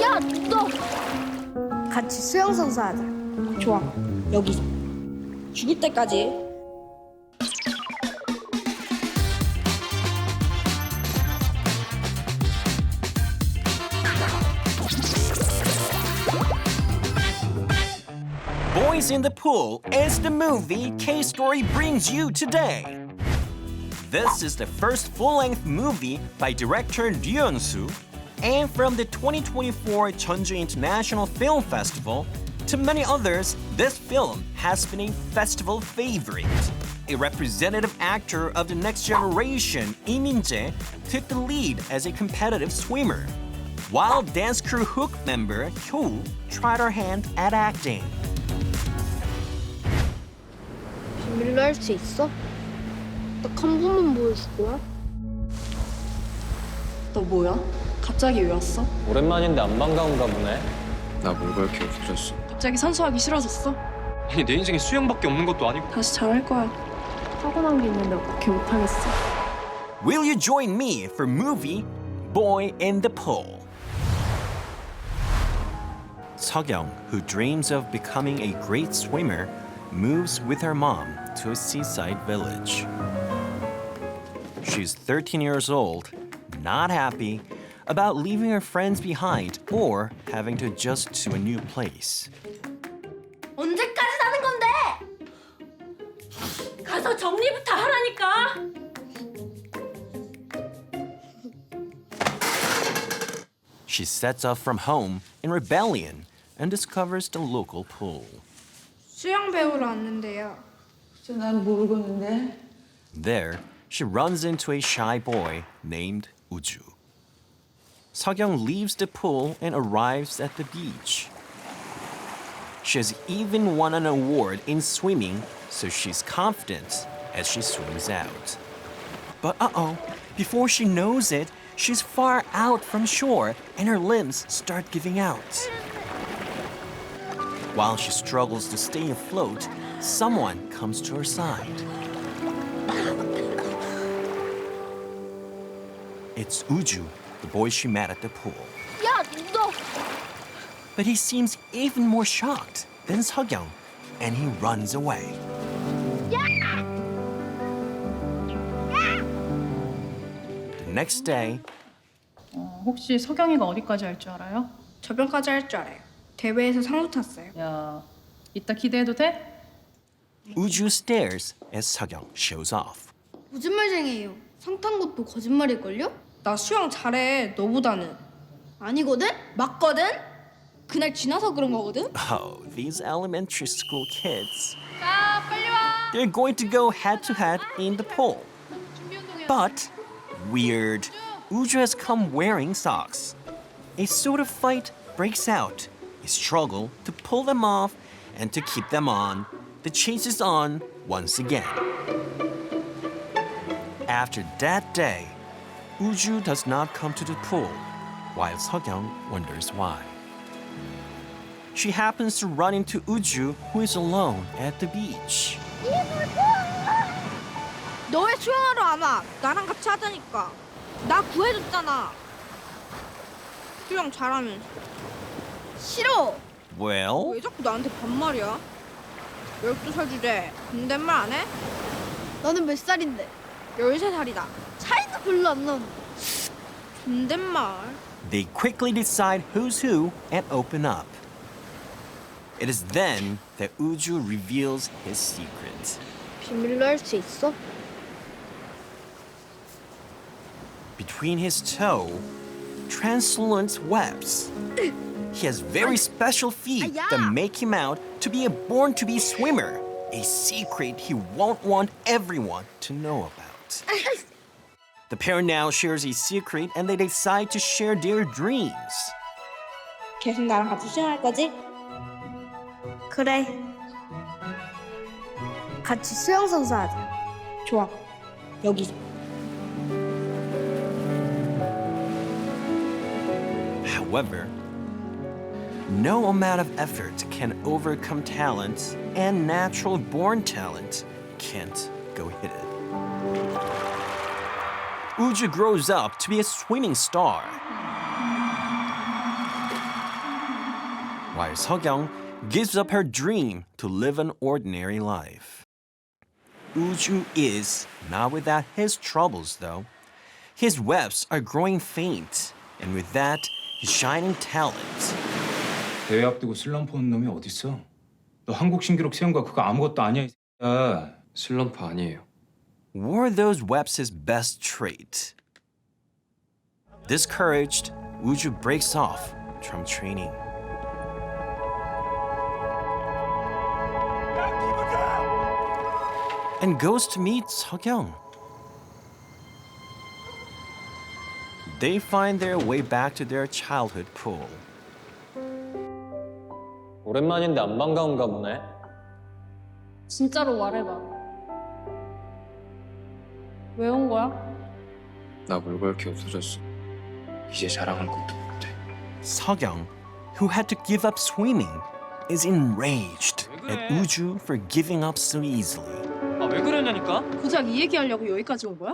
야, 너 같이 수영 선수 하자. 좋아. 여기서. 죽을 때까지. Boys in the Pool is the movie K Story brings you today. This is the first full-length movie by director Ryu Eun-soo, and from the 2024 Jeonju International Film Festival, to many others, this film has been a festival favorite. A representative actor of the next generation, Lee Min-jae, took the lead as a competitive swimmer, while dance crew Hook member Hyo tried her hand at acting. 비밀로 할 수 있어? 딱 한 번만 보여줄 거야? 너 뭐야? 갑자기 왜 왔어? 오랜만인데 안 반가운가 보네. 나뭘 그렇게 없어졌어? 갑자기 선수하기 싫어졌어? 아니 내 인생에 수영밖에 없는 것도 아니고. 다시 잘할 거야. 타고난 게 있는데 어떻게 못하겠어? Will you join me for movie Boy in the Pool? Seogyung, who dreams of becoming a great swimmer, moves with her mom to a seaside village. She's 13 years old, not happy about leaving her friends behind or having to adjust to a new place. 언제까지 사는 건데? 가서 정리부터 하라니까. She sets off from home in rebellion and discovers the local pool. 수영 배우러 왔는데요. 난 모르겠는데. There, she runs into a shy boy named Uju. Seogyung leaves the pool and arrives at the beach. She has even won an award in swimming, so she's confident as she swims out. But uh-oh, before she knows it, she's far out from shore and her limbs start giving out. While she struggles to stay afloat, someone comes to her side. It's Uju, the boy she met at the pool. 야, 너 But he seems even more shocked than Seogyung, and he runs away. The next day, 혹시 석영이가 어디까지 할 줄 알아요? 저변까지 할 줄 알아요. 대회에서 상도 탔어요. 야, 이따 기대해도 돼? Uju stares as Seogyung shows off. 거짓말쟁이에요. 상탄 것도 거짓말일걸요? 나 수영 잘해. 너보다는. 아니거든? 맞거든? 그날 지나서 그런 거거든? Oh, these elementary school kids. They're going to go head to head in the pool. But, weird, Uju has come wearing socks. A sort of fight breaks out. A struggle to pull them off and to keep them on. The chase is on once again. After that day, Uju does not come to the pool, while Seogyung wonders why. She happens to run into Uju, who is alone at the beach. 너 왜 수영하러 안 와? 나랑 같이 하자니까. 나 구해줬잖아. 수영 잘하면서. 싫어. Well, 왜 자꾸 나한테 반말이야? 12살 주제. 존댓말 안 해? 너는 몇 살인데? 13살이다. 차이도 별로 안 나는데. 존댓말. they quickly decide who's who and open up. It is then that Uju reveals his secret. 비밀로 할 수 있어? Between his toe, translucent webs. He has very special feet that make him out to be a born to be swimmer, a secret he won't want everyone to know about. The pair now shares a secret and they decide to share their dreams. 계속 나랑 같이 수영할 거지? 그래. 같이 수영 선수 하자. 좋아. 여기서. However, no amount of effort can overcome talent, and natural born talent can't go hidden. Uju grows up to be a swimming star. while Seokyoung gives up her dream to live an ordinary life. Uju is not without his troubles, though. His webs are growing faint, and with that, his shining talent. 대회 앞두고 슬럼프 온 놈이 어딨어? 너 한국 신기록 세운 거 그거 아무것도 아니야. 이 새끼야. 슬럼프 아니에요. Were those webs his best trait? Discouraged, Uju breaks off from training. And goes to meet Seokyoung. They find their way back to their childhood pool. 오랜만인데 안 반가운가 보네. 진짜로 말해봐. 왜 온 거야? 나 물갈퀴 없어졌어. 이제 자랑할 것도 못해. Seokyoung, who had to give up swimming, is enraged at Uju for giving up so easily. 아왜 그러냐니까? 고작 이 얘기하려고 여기까지 온 거야?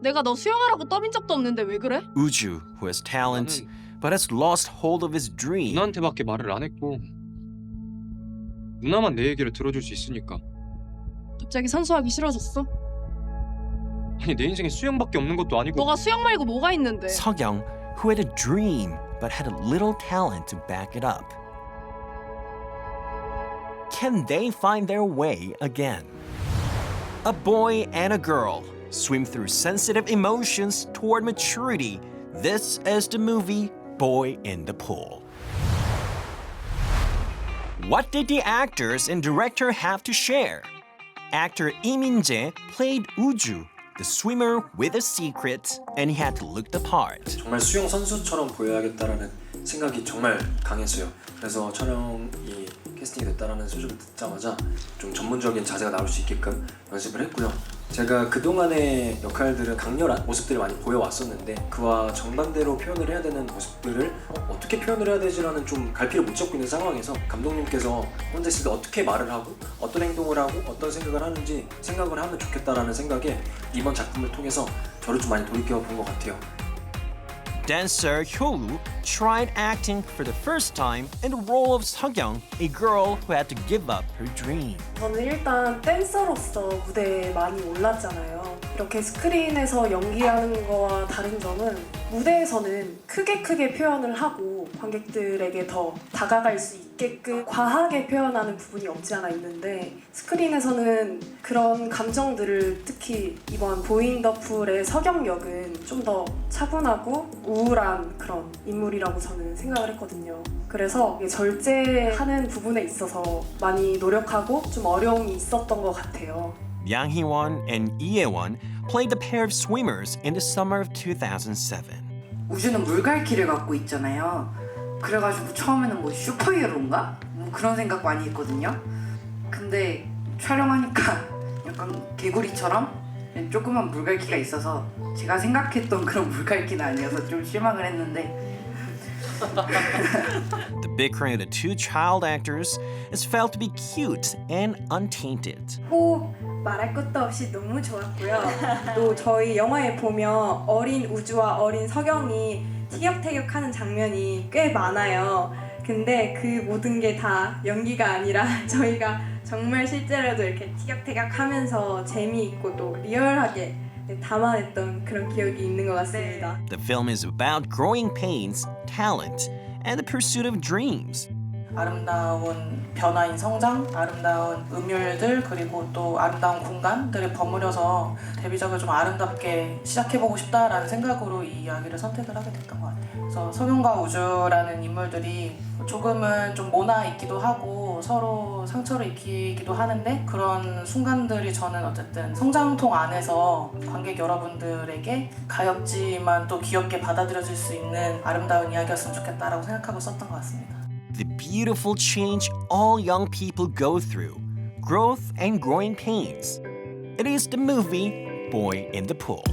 내가 너 수영하라고 떠민 적도 없는데 왜 그래? Uju, who has talent but has lost hold of his dream, 누나한테밖에 말을 안 했고 누나만 내 얘기를 들어줄 수 있으니까. 갑자기 선수하기 싫어졌어? 아니 내 인생에 수영밖에 없는 것도 아니고. 너가 수영 말고 뭐가 있는데? Seokyoung, who had a dream but had a little talent to back it up. Can they find their way again? A boy and a girl swim through sensitive emotions toward maturity. This is the movie Boy in the Pool. What did the actors and director have to share? Actor Lee Min-jae played Uju, the swimmer with a secret, and he had to look the part. 정말 수영 선수처럼 보여야겠다라는 생각이 정말 강했어요. 그래서 촬영이 캐스팅이 됐다라는 소식을 듣자마자 좀 전문적인 자세가 나올 수 있게끔 연습을 했고요. 제가 그동안의 역할들은 강렬한 모습들을 많이 보여왔었는데 그와 정반대로 표현을 해야 되는 모습들을 어, 떻게 표현을 해야 되지라는 좀 갈피를 못 잡고 있는 상황에서 감독님께서 혼자 있을 때 어떻게 말을 하고 어떤 행동을 하고 어떤 생각을 하는지 생각을 하면 좋겠다라는 생각에 이번 작품을 통해서 저를 좀 많이 돌이켜 본 것 같아요. Dancer Hyolu tried acting for the first time in the role of Seokyoung, a girl who had to give up her dream. 저는 일단 댄서로서 무대에 많이 올랐잖아요. 이렇게 스크린에서 연기하는 거와 다른 점은 무대에서는 크게 크게 표현을 하고 관객들에게 더 다가갈 수 있게끔 과하게 표현하는 부분이 없지 않아 있는데 스크린에서는 그런 감정들을 특히 이번 보잉 더풀의 서경 역은 좀 더 차분하고 우울한 그런 인물이라고 저는 생각을 했거든요. 그래서 절제하는 부분에 있어서 많이 노력하고 좀 어려움이 있었던 것 같아요. Yang Hee-won and Lee Ye-won played the pair of swimmers in the summer of 2007. 우주는 물갈퀴를 갖고 있잖아요. 그래가지고 처음에는 뭐 슈퍼히어로인가? 뭐 그런 생각 많이 했거든요. 근데 촬영하니까 약간 개구리처럼 조그만 물갈퀴가 있어서 제가 생각했던 그런 물갈퀴는 아니어서 좀 실망을 했는데 The bickering of the two child actors is felt to be cute and untainted. 호 말할 것도 없이 너무 좋았고요. 또 저희 영화에 보면 어린 우주와 어린 서경이 티격태격하는 장면이 꽤 많아요. 근데 그 모든 게 다 연기가 아니라 저희가 정말 실제로도 이렇게 티격태격하면서 재미있고 또 리얼하게 담아냈던 그런 기억이 있는 것 같습니다. The film is about growing pains, talent, and the pursuit of dreams. 아름다운 변화인 성장, 아름다운 음율들 그리고 또 아름다운 공간들을 버무려서 데뷔작을 좀 아름답게 시작해보고 싶다라는 생각으로 이 이야기를 선택을 하게 됐던 것 같아요. 그래서 성윤과 우주라는 인물들이 조금은 좀 모나 있기도 하고 서로 상처를 입히기도 하는데 그런 순간들이 저는 어쨌든 성장통 안에서 관객 여러분들에게 가엽지만 또 귀엽게 받아들여질 수 있는 아름다운 이야기였으면 좋겠다라고 생각하고 썼던 것 같습니다. The beautiful change all young people go through growth and growing pains. It is the movie Boy in the Pool.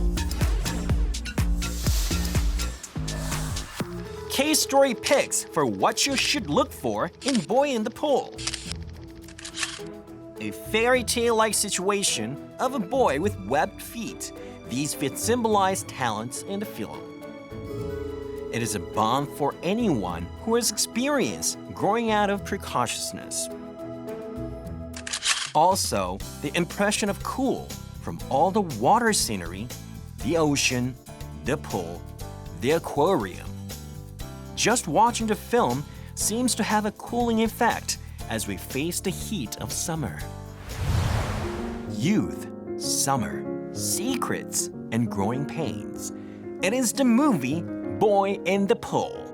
K Story picks for what you should look for in Boy in the Pool. A fairy tale like situation of a boy with webbed feet. These feet symbolize talents in the film. It is a bond for anyone who has experienced growing out of precociousness. Also, the impression of cool from all the water scenery, the ocean, the pool, the aquarium. Just watching the film seems to have a cooling effect as we face the heat of summer. Youth, summer, secrets, and growing pains. It is the movie Boy in the Pool.